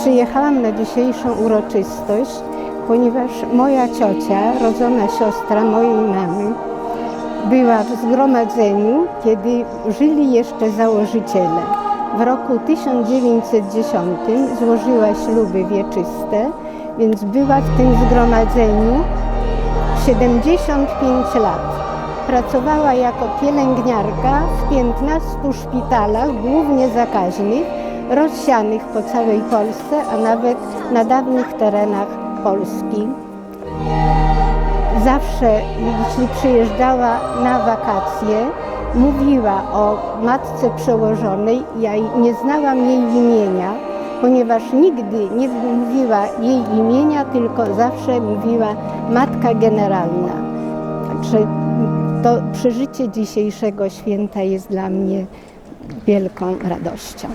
Przyjechałam na dzisiejszą uroczystość, ponieważ moja ciocia, rodzona siostra mojej mamy, była w zgromadzeniu, kiedy żyli jeszcze założyciele. W roku 1910 złożyła śluby wieczyste, więc była w tym zgromadzeniu 75 lat. Pracowała jako pielęgniarka w 15 szpitalach, głównie zakaźnych, rozsianych po całej Polsce, a nawet na dawnych terenach Polski. Zawsze, jeśli przyjeżdżała na wakacje, mówiła o matce przełożonej. Ja nie znałam jej imienia, ponieważ nigdy nie mówiła jej imienia, tylko zawsze mówiła matka generalna. Także to przeżycie dzisiejszego święta jest dla mnie wielką radością.